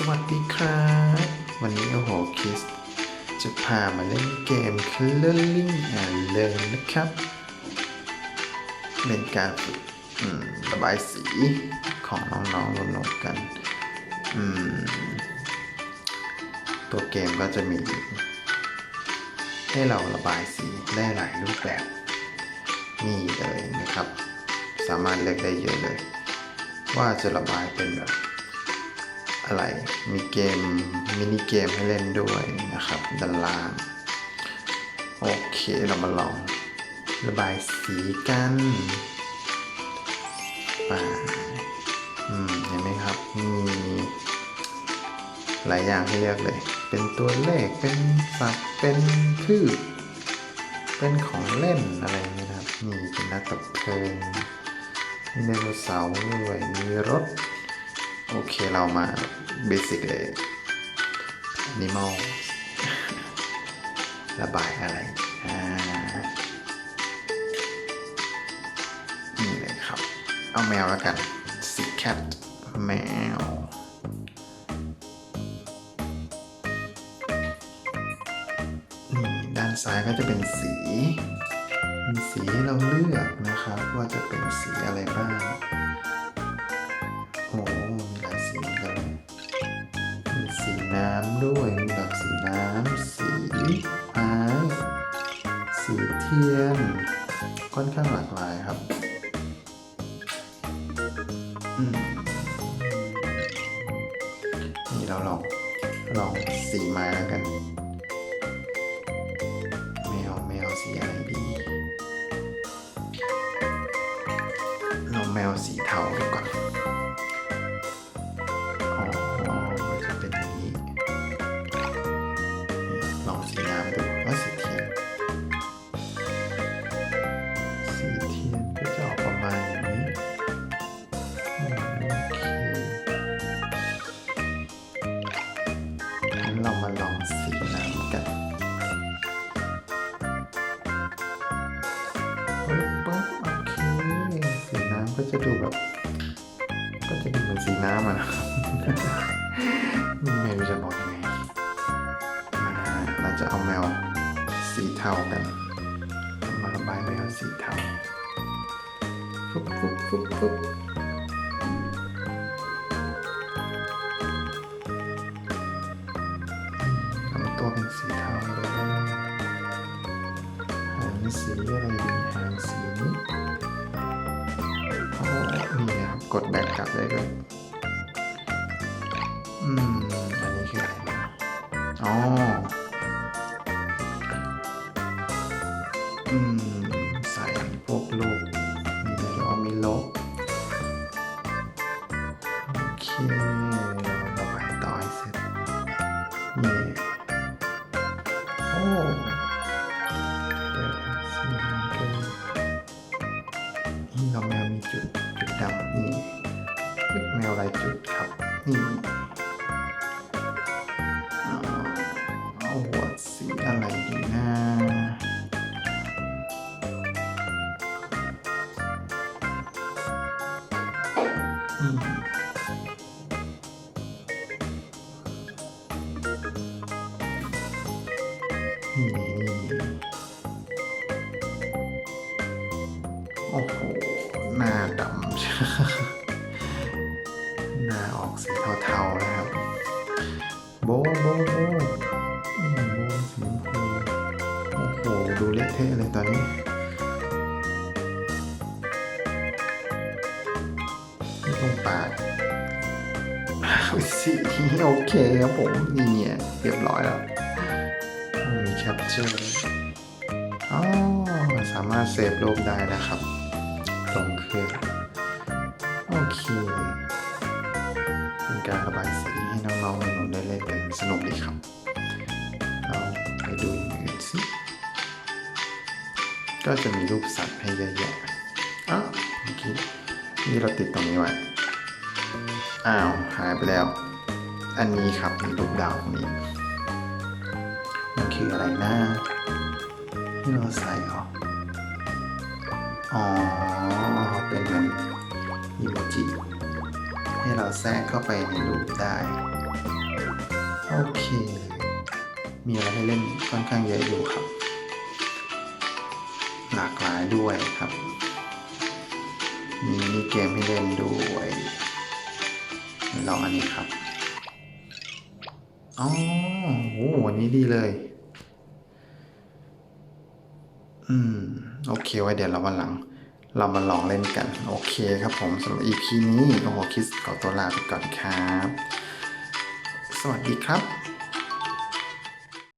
สวัสดีครับ วันนี้โอ้โหคิส จะพามาเล่นเกม Coloring and Learn นะครับเป็นการฝึกระบายสีของน้องๆหนูๆกัน ตัวเกมก็จะมี ให้เราระบายสีได้หลายรูปแบบนี่เลยนะครับ สามารถเลือกได้เยอะเลย ว่าจะระบายเป็นแบบ อะไร มีเกมมินิเกมให้เล่นด้วยนะครับด้านล่าง โอเคเรามาลองระบายสีกันไป่าอืมเห็นไหมครับ มีหลายอย่างให้เลือกเลย เป็นตัวเลข เป็นสัตว์ เป็นพืช เป็นของเล่นอะไรอย่างเงี้ยนะครับ มีเป็นนักตบเพลิงมีไดโนเสาร์ด้วย มีรถ โอเคเรามาเบสิกเลย Animal ระบายอะไรอ่านี่เลยครับ เอาแมวแล้วกันสีแคทแมวนี่ด้านซ้ายก็จะเป็นสีมีสีให้เราเลือกนะครับ ว่าจะเป็นสีอะไรบ้าง โอ้ น้ำด้วยมีดอกสีน้ำ สีไม้สีเทียน ค่อนข้างหลากหลายครับนี่เราลองลองสีไม้แล้วกัน จะดูแบบ ก็จะดูเหมือนสีน้ำอะนะครับไม่รู้จะบอกยังไงอ่าเราจะเอาแมวสีเทากัน มาระบายแมวสีเทาฟุ๊บฟุ๊บฟุ๊บฟุ๊บทำตัวเป็นสีเทาเลยหางสีอะไรดีหางสี กดแบกกลับได้เลยอืม อันนี้คืออะไรนะอ๋อ อืม ใส่พวกลูกมีอะไรหรอมีลบ โอเค เราระบายต่อให้เสร็จนี่ ดำนี่จุดแมวลายจุดครับนี่เอาเอาหัวสีอะไรดีนะนี่นี่โอ้โหหน้าดำ หน้าออกสีเทาๆนะครับ โบโบโบโบสีชมพูโอ้โหดูเละเทะเลยตอนนี้นี่ตรงปากสีโอเคครับผมนี่เนี่ยเรียบร้อยแล้วมีแคปเจอร์อ๋อสามารถเซฟรูปได้นะครับลงเครื่อง โอเค เป็นการระบายสีให้น้องๆหนูได้เล่นกันสนุกดีครับเราไปดูอย่างอื่นสิก็จะมีรูปสัตว์ให้เยอะแยะอ้าวเมื่อกี้นี่เราติดตรงนี้ไว้อ้าวหายไปแล้ว อันนี้ครับมีรูปดาวตรงนี้ มันคืออะไรนะที่เราใส่เหรออ๋อเป็นเหมือน อีโมจิให้เราแทรกเข้าไปในรูปได้ โอเคเลยมีอะไรให้เล่นค่อนข้างเยอะอยู่ครับ หลากหลายด้วยครับ มีเกมให้เล่นด้วยลองอันนี้ครับ อ๋อโหวันนี้ดีเลย อืม โอเคไว้เดี๋ยวเราวันหลัง เรามาลองเล่นกัน โอเคครับผมสำหรับ EP นี้โอ้โหคิดขอตัวลาไปก่อนครับ สวัสดีครับ